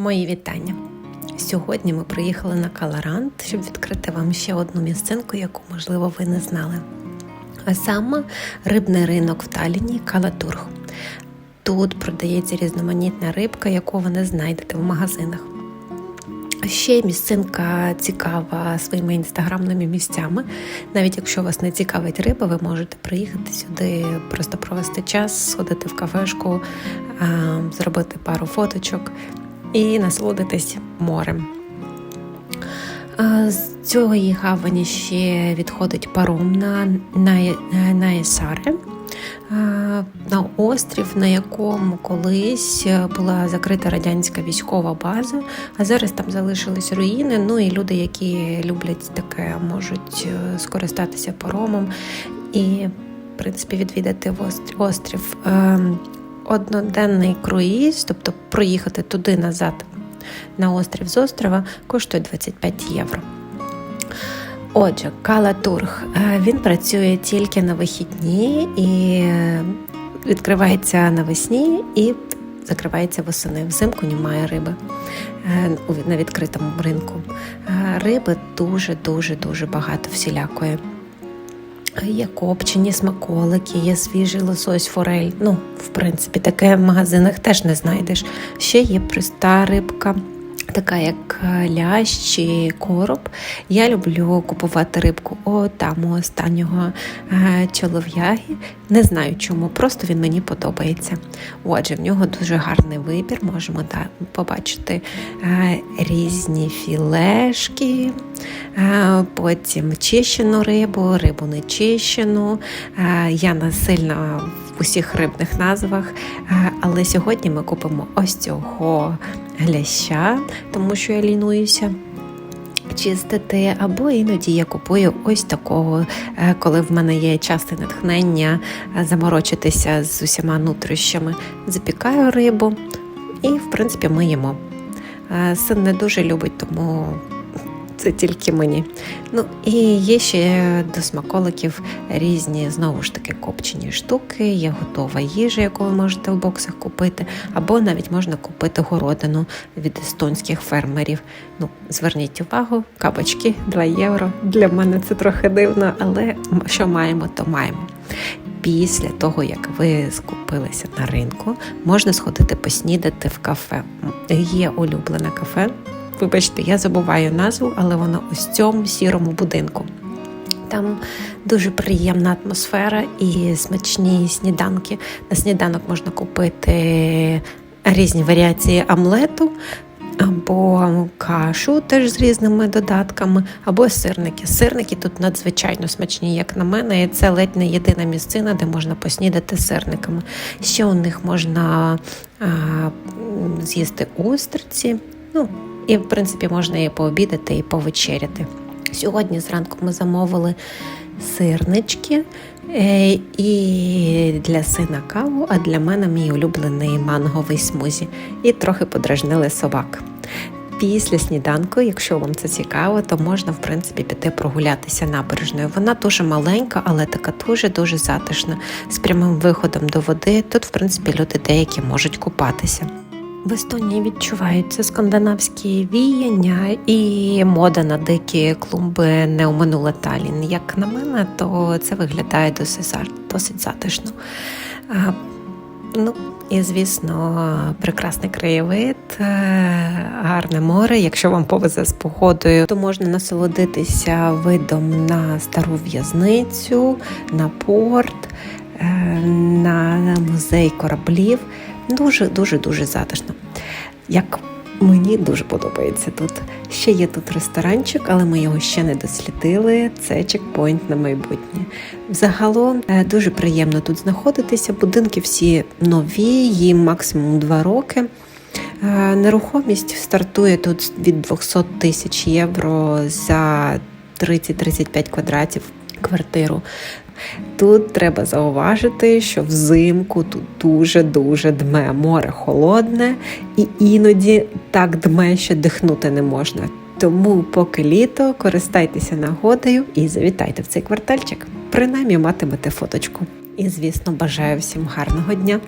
Мої вітання. Сьогодні ми приїхали на Каларант, щоб відкрити вам ще одну місцинку, яку, можливо, ви не знали. А саме рибний ринок в Таліні Калатург. Тут продається різноманітна рибка, яку ви не знайдете в магазинах. Ще місцинка цікава своїми інстаграмними місцями. Навіть якщо вас не цікавить риба, ви можете приїхати сюди, просто провести час, сходити в кафешку, зробити пару фоточок і насолодитись морем. З цієї гавані ще відходить паром на, на, на на острів, на якому колись була закрита радянська військова база, а зараз там залишились руїни. Ну і люди, які люблять таке, можуть е, скористатися паромом і, в принципі, відвідати острів. Одноденний круїз, тобто проїхати туди назад на острів з острова, коштує 25 євро. Отже, Калатург е, він працює тільки на вихідні і е, відкривається навесні і закривається восени. Взимку немає риби е, на відкритому ринку. Риби дуже дуже дуже багато всілякої. Є копчені смаколики, є свіжий лосось, форель. Ну, в принципі, таке в магазинах теж не знайдеш. Ще є проста рибка, така як е, лящ чи короб. Я люблю купувати рибку о, там у останнього е, чолов'яги. Не знаю чому, просто він мені подобається. Отже, в нього дуже гарний вибір. Можемо да, побачити е, різні філешки, потім чищену рибу, рибу не чищену. Е, Я в усіх рибних назвах, е, але сьогодні ми купимо ось цього гляща, тому що я лінуюся. Чистити, або іноді я купую ось такого, е, коли в мене є час і натхнення е, заморочитися з усіма нутрощами. Запікаю рибу і, в принципі, ми їмо. Син не дуже любить, тому це тільки мені. Ну і є ще до смаколиків різні знову ж таки копчені штуки, є готова їжа, яку ви можете в боксах купити, або навіть можна купити городину від естонських фермерів. Ну, зверніть увагу, кабачки 2 євро. Для мене це трохи дивно, але що маємо, то маємо. Після того, як ви скупилися на ринку, можна сходити поснідати в кафе. Є улюблене кафе. Вибачте, я забуваю назву, але воно ось цьому сірому будинку. Там дуже приємна атмосфера і смачні сніданки. На сніданок можна купити різні варіації омлету, або кашу теж з різними додатками, або сирники. Сирники тут надзвичайно смачні, як на мене, і це ледь не єдина місцина, де можна поснідати сирниками. Ще у них можна а, з'їсти устриці. Ну, і, в принципі, можна і пообідати, і повечеряти. Сьогодні зранку ми замовили сирнички е, і для сина каву, а для мене мій улюблений манговий смузі. І трохи подражнили собак. Після сніданку, якщо вам це цікаво, то можна в принципі піти прогулятися набережною. Вона дуже маленька, але така дуже дуже затишна, з прямим виходом до води. Тут, в принципі, люди деякі можуть купатися. В Естонії відчуваються скандинавські віяння і мода на дикі клумби не оминула Талін. Як на мене, то це виглядає досить, досить затишно. Ну, і, звісно, прекрасний краєвид, е, гарне море. Якщо вам повезе з погодою, то можна насолодитися видом на стару в'язницю, на порт, е, на музей кораблів. Дуже, дуже, дуже затишно. Як мені дуже подобається тут. Ще є тут ресторанчик, але ми його ще не дослідили. Це чекпоінт на майбутнє. Загалом е, дуже приємно тут знаходитися. Будинки всі нові, їм максимум 2 роки. Е, Нерухомість стартує тут від 200 тисяч євро за 30-35 квадратів квартиру. Тут треба зауважити, що взимку тут дуже-дуже дме море холодне, і іноді так дме, що дихнути не можна. Тому, поки літо, користайтеся нагодою і завітайте в цей квартальчик. Принаймні матимете фоточку. І, звісно, бажаю всім гарного дня.